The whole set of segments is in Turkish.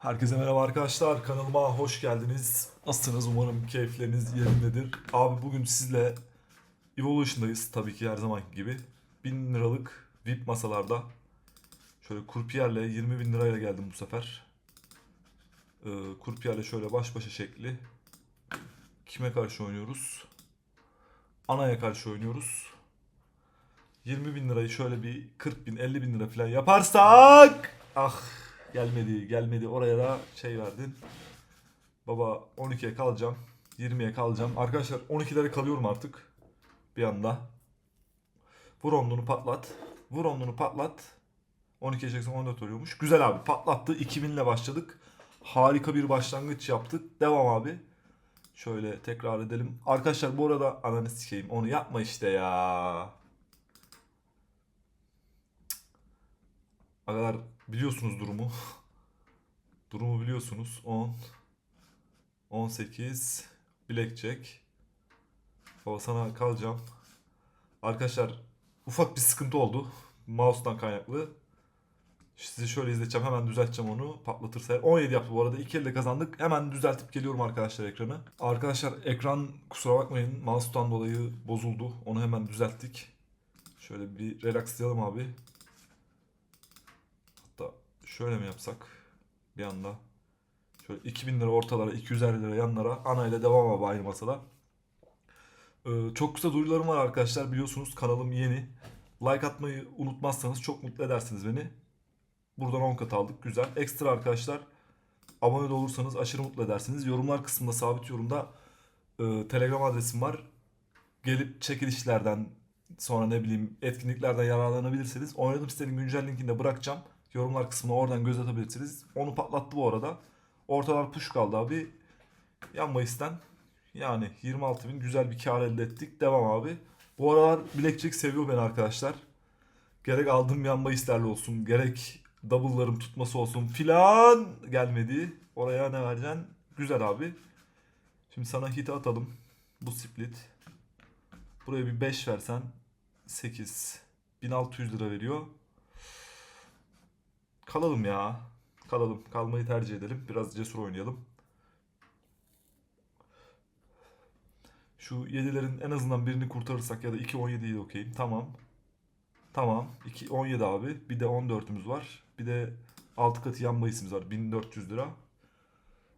Herkese merhaba arkadaşlar. Kanalıma hoş geldiniz. Nasılsınız? Umarım keyifleriniz yerindedir. Abi bugün sizle Evolution'dayız. Tabii ki her zamanki gibi. 1000 liralık VIP masalarda. Şöyle kurpiyerle 20 bin lirayla geldim bu sefer. Ee, kurpiyerle şöyle baş başa şekli. Kime karşı oynuyoruz? Ana'ya karşı oynuyoruz. 20 bin lirayı şöyle bir 40 bin 50 bin lira falan yaparsak ah gelmedi gelmedi. Oraya da şey verdin. Baba 12'ye kalacağım. 20'ye kalacağım. Arkadaşlar 12'lere kalıyorum artık. Bir anda. Vur onluğunu patlat. Vur onluğunu patlat. 12'ye çeksen 14 oluyormuş. Güzel abi patlattı. 2000 ile başladık. Harika bir başlangıç yaptık. Devam abi. Şöyle tekrar edelim. Arkadaşlar bu arada ananı sikeyim. Onu yapma işte ya Arkadaşlar biliyorsunuz durumu. durumu biliyorsunuz. 10 18 Blackjack. Baba sana kalacağım. Arkadaşlar ufak bir sıkıntı oldu. Mouse'dan kaynaklı. Sizi şöyle izleteceğim. Hemen düzelteceğim onu. Patlatırsa. 17 yaptı bu arada. İki elde kazandık. Hemen düzeltip geliyorum arkadaşlar ekranı. Arkadaşlar ekran kusura bakmayın. Mouse'dan dolayı bozuldu. Onu hemen düzelttik. Şöyle bir relaxlayalım abi. Şöyle mi yapsak bir anda şöyle 2000 lira ortalara 250 lira yanlara ana ile devam abi aynı masada. Ee, çok kısa duyurularım var arkadaşlar biliyorsunuz kanalım yeni. Like atmayı unutmazsanız çok mutlu edersiniz beni. Buradan 10 kat aldık güzel. Ekstra arkadaşlar abone de olursanız aşırı mutlu edersiniz. Yorumlar kısmında sabit yorumda e, telegram adresim var. Gelip çekilişlerden sonra ne bileyim etkinliklerden yararlanabilirsiniz. Oynadığım sitenin güncel linkini de bırakacağım. Yorumlar kısmına oradan göz atabilirsiniz. Onu patlattı bu arada. Ortalar push kaldı abi. Yan Mayıs'tan yani 26 bin güzel bir kar elde ettik. Devam abi. Bu aralar Blackjack seviyor beni arkadaşlar. Gerek aldığım yan Mayıs'lerle olsun. Gerek double'larım tutması olsun filan gelmedi. Oraya ne vereceksin? Güzel abi. Şimdi sana hit atalım. Bu split. Buraya bir 5 versen 8. 1600 lira veriyor. Kalalım ya. Kalalım. Kalmayı tercih edelim. Biraz cesur oynayalım. Şu 7'lerin en azından birini kurtarırsak ya da 2 17'yi de okeyim. Tamam. Tamam. 2 17 abi. Bir de 14'ümüz var. Bir de 6 katı yan bayisimiz var. 1400 lira.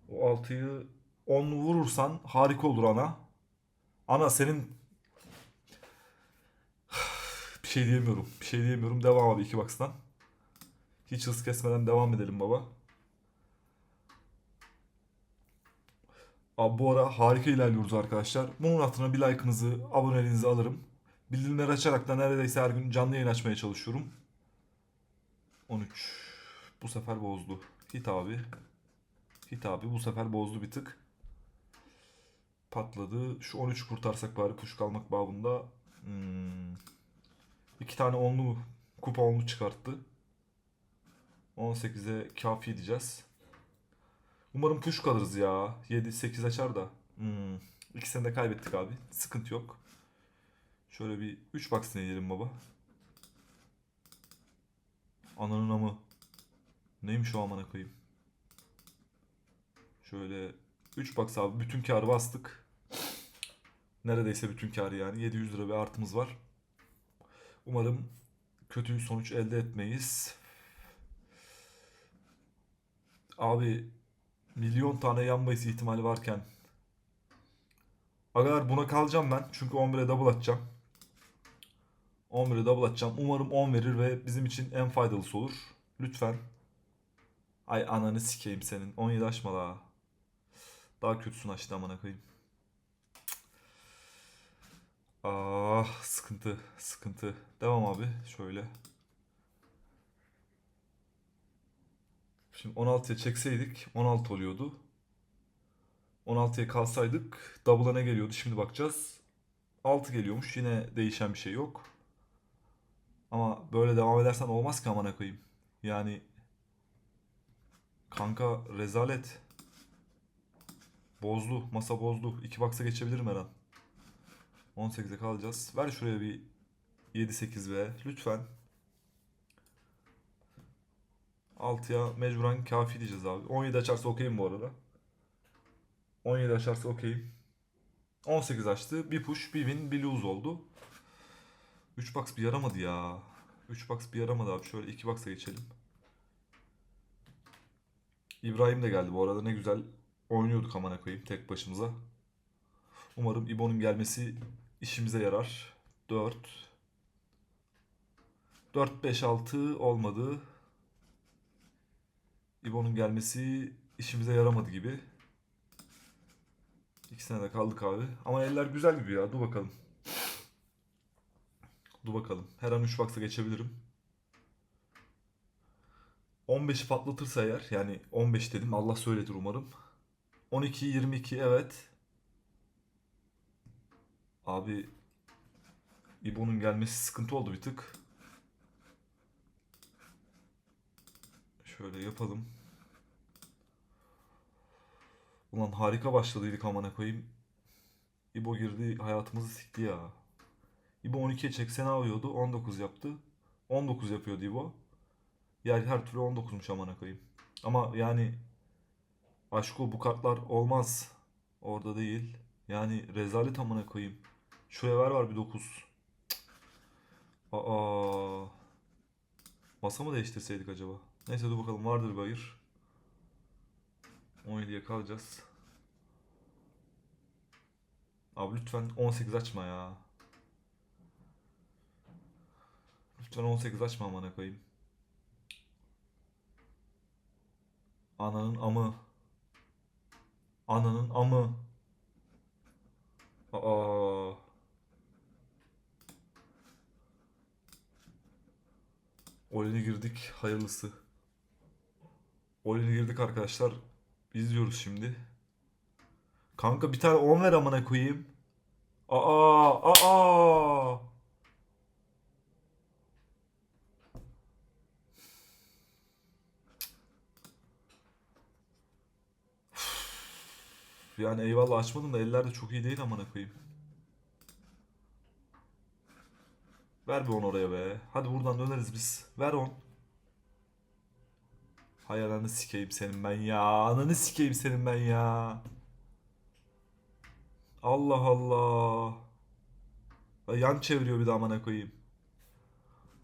O 6'yı 10 vurursan harika olur ana. Ana senin bir şey diyemiyorum. Bir şey diyemiyorum. Devam abi 2 box'tan. Hiç hız kesmeden devam edelim baba. Abi bu ara harika ilerliyoruz arkadaşlar. Bunun altına bir like'ınızı, aboneliğinizi alırım. Bildirimleri açarak da neredeyse her gün canlı yayın açmaya çalışıyorum. 13. Bu sefer bozdu. Hit abi. Hit abi bu sefer bozdu bir tık. Patladı. Şu 13 kurtarsak bari push kalmak babında. Hmm. İki tane onlu kupa onlu çıkarttı. 18'e kafi diyeceğiz. Umarım push kalırız ya. 7-8 açar da. Hmm. İkisini de kaybettik abi. Sıkıntı yok. Şöyle bir 3 box deneyelim baba. Ananın amı. Neymiş o amına koyayım. Şöyle 3 box abi. Bütün karı bastık. Neredeyse bütün karı yani. 700 lira bir artımız var. Umarım kötü sonuç elde etmeyiz. Abi milyon tane yan bahis ihtimali varken Agalar buna kalacağım ben. Çünkü 11'e double atacağım. 11'e double atacağım. Umarım 10 verir ve bizim için en faydalısı olur. Lütfen. Ay ananı sikeyim senin. 17 açma daha. Daha kötüsünü açtı amına koyayım. Ah sıkıntı sıkıntı. Devam abi şöyle. Şimdi 16'ya çekseydik 16 oluyordu. 16'ya kalsaydık double'a ne geliyordu şimdi bakacağız. 6 geliyormuş yine değişen bir şey yok. Ama böyle devam edersen olmaz ki amına koyayım. Yani kanka rezalet. Bozdu. Masa bozdu. 2 box'a geçebilirim her an. 18'e kalacağız. Ver şuraya bir 7-8 ve lütfen. 6'ya mecburen kafi diyeceğiz abi. 17 açarsa okeyim bu arada. 17 açarsa okeyim. 18 açtı. Bir push, bir win, bir lose oldu. 3 box bir yaramadı ya. 3 box bir yaramadı abi. Şöyle 2 box'a geçelim. İbrahim de geldi bu arada. Ne güzel oynuyorduk amına koyayım tek başımıza. Umarım İbo'nun gelmesi işimize yarar. 4 4 5 6 olmadı. İbo'nun gelmesi işimize yaramadı gibi. İkisine de kaldık abi. Ama eller güzel gibi ya. Dur bakalım. Dur bakalım. Her an 3 box'a geçebilirim. 15'i patlatırsa eğer yani 15 dedim Allah söyletir umarım. 12 22 evet. Abi İbo'nun gelmesi sıkıntı oldu bir tık. Şöyle yapalım. Ulan harika başladıydık amına koyayım. İbo girdi hayatımızı sikti ya. İbo 12'ye çekse ne yapıyordu? 19 yaptı. 19 yapıyordu İbo. Yani her türlü 19'muş amına koyayım. Ama yani Aşko bu kartlar olmaz. Orada değil. Yani rezalet amına koyayım. Şuraya ver var bir 9. Aa. Masa mı değiştirseydik acaba? Neyse dur bakalım vardır bir hayır. 17'ye kalacağız. Abi lütfen 18 açma ya. Lütfen 18 açma amına koyayım. Ananın amı. Ananın amı. Aa. Oyuna girdik. Hayırlısı. Oyuna girdik arkadaşlar. İzliyoruz şimdi. Kanka bir tane 10 ver amına koyayım. Aa, aa. Yani eyvallah açmadım da eller de çok iyi değil amına koyayım. Ver bir 10 oraya be. Hadi buradan döneriz biz. Ver 10. Hay ananı sikeyim senin ben ya. Ananı sikeyim senin ben ya. Allah Allah. Ya Yan çeviriyor bir daha amına koyayım.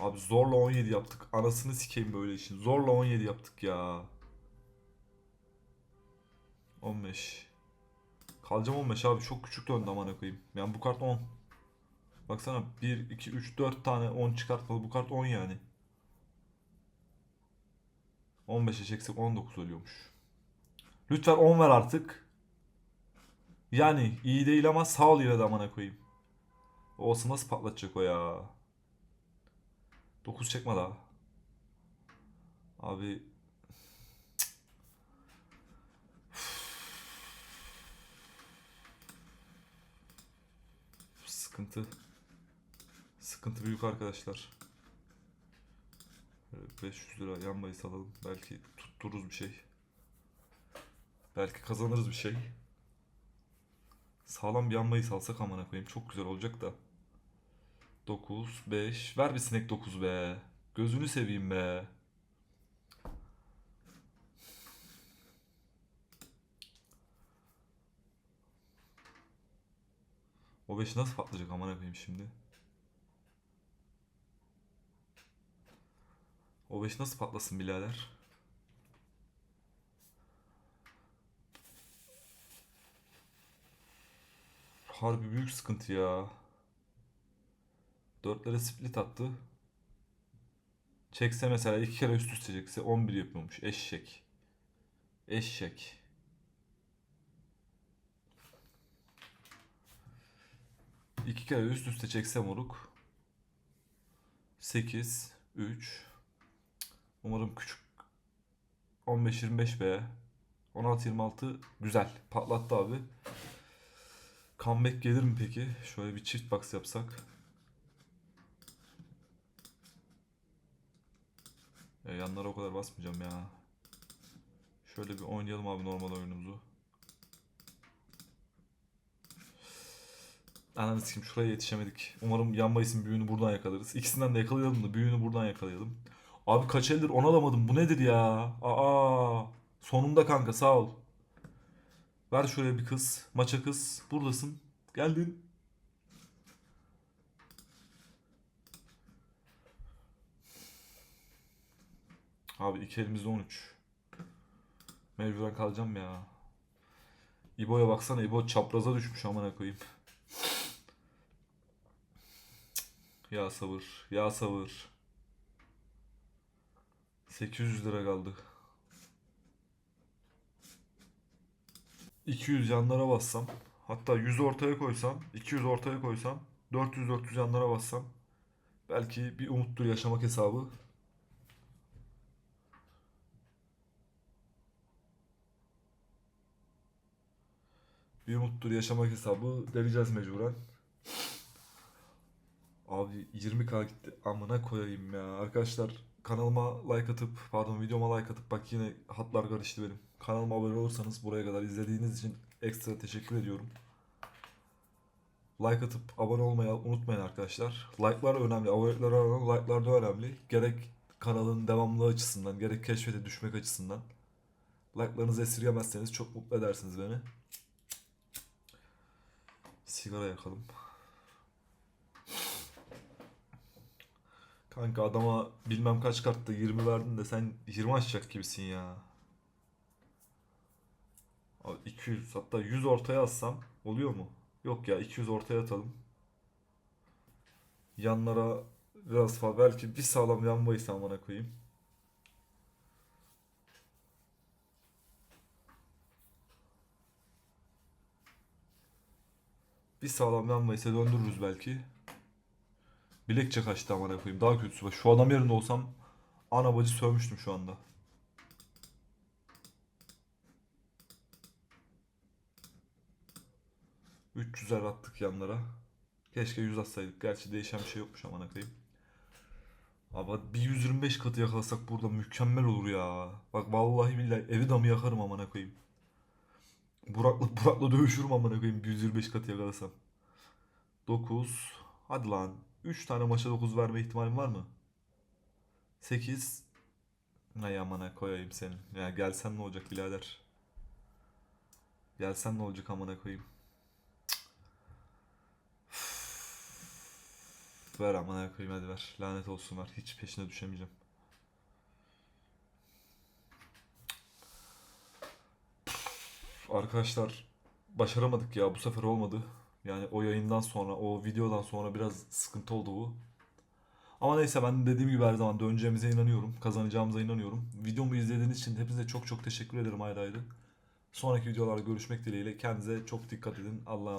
Abi zorla 17 yaptık. Anasını sikeyim böyle işin. Zorla 17 yaptık ya. 15. Kalacağım 15 abi çok küçük döndü amına koyayım. Yani bu kart 10. Baksana 1, 2, 3, 4 tane 10 çıkartmalı. Bu kart 10 yani. 15'e çeksek 19 oluyormuş. Lütfen 10 ver artık. Yani iyi değil ama sağ ol yine de amına koyayım. Olsa nasıl patlatacak o ya? 9 çekme daha. Abi sıkıntı. Sıkıntı büyük arkadaşlar. Böyle 500 lira yan bahis alalım. Belki tuttururuz bir şey. Belki kazanırız bir şey. Sağlam bir yan bahis alsak amına koyayım. Çok güzel olacak da. 9, 5. Ver bir sinek 9 be. Gözünü seveyim be. O 5 nasıl patlayacak amına koyayım şimdi? O 5 nasıl patlasın birader? Harbi büyük sıkıntı ya. Dörtlere split attı. Çekse mesela iki kere üst üste çekse 11 yapıyormuş. Eşek. Eşek. İki kere üst üste çekse moruk. 8, 3. Umarım küçük 15-25 be. 16-26 güzel. Patlattı abi. Comeback gelir mi peki? Şöyle bir çift box yapsak. E, yanlara o kadar basmayacağım ya. Şöyle bir oynayalım abi normal oyunumuzu. Ananı sikeyim şuraya yetişemedik. Umarım yan bahisin büyüğünü buradan yakalarız. İkisinden de yakalayalım da büyüğünü buradan yakalayalım. Abi kaç eldir onu alamadım. Bu nedir ya? Aa. Sonunda kanka sağ ol. Ver şuraya bir kız. Maça kız. Buradasın. Geldin. Abi iki elimizde 13. Mecburen kalacağım ya. İbo'ya baksana. İbo çapraza düşmüş amına koyayım. Ya sabır. Ya sabır. 800 lira kaldı. 200 yanlara bassam. Hatta 100 ortaya koysam. 200 ortaya koysam. 400-400 yanlara bassam. Belki bir umuttur yaşamak hesabı. Bir umuttur yaşamak hesabı deneyeceğiz mecburen. Abi 20k gitti. Amına koyayım ya. Arkadaşlar kanalıma like atıp pardon videoma like atıp bak yine hatlar karıştı benim. Kanalıma abone olursanız buraya kadar izlediğiniz için ekstra teşekkür ediyorum. Like atıp abone olmayı unutmayın arkadaşlar. Like'lar önemli. Abonelikler önemli. Like'lar da önemli. Gerek kanalın devamlılığı açısından gerek keşfete düşmek açısından. Like'larınızı esirgemezseniz çok mutlu edersiniz beni. Sigara yakalım. Kanka adama bilmem kaç kartta 20 verdin de sen 20 açacak gibisin ya. Abi 200 hatta 100 ortaya atsam oluyor mu? Yok ya 200 ortaya atalım. Yanlara biraz fazla belki bir sağlam yan bayısı amına koyayım. Bir sağlam yan bayısa döndürürüz belki. Bilekçe kaçtı amına koyayım. Daha kötüsü bak. Şu adam yerinde olsam ana bacı sövmüştüm şu anda. ...300'er attık yanlara. Keşke 100 atsaydık. Gerçi değişen bir şey yokmuş amına koyayım. Abi bir 125 katı yakalasak burada mükemmel olur ya. Bak vallahi billahi evi damı yakarım amına koyayım. Burak'la Burak'la dövüşürüm amına koyayım bir 125 katı yakalasam. 9. Hadi lan. 3 tane maça 9 verme ihtimalim var mı? 8. Ay amına koyayım seni. Ya gelsen ne olacak birader? Gelsen ne olacak amına koyayım? Ver amına koyayım hadi ver. Lanet olsun ver. Hiç peşine düşemeyeceğim. Arkadaşlar başaramadık ya bu sefer olmadı. Yani o yayından sonra, o videodan sonra biraz sıkıntı oldu bu. Ama neyse ben dediğim gibi her zaman döneceğimize inanıyorum. Kazanacağımıza inanıyorum. Videomu izlediğiniz için hepinize çok çok teşekkür ederim ayrı ayrı. Sonraki videolarda görüşmek dileğiyle. Kendinize çok dikkat edin. Allah'a emanet.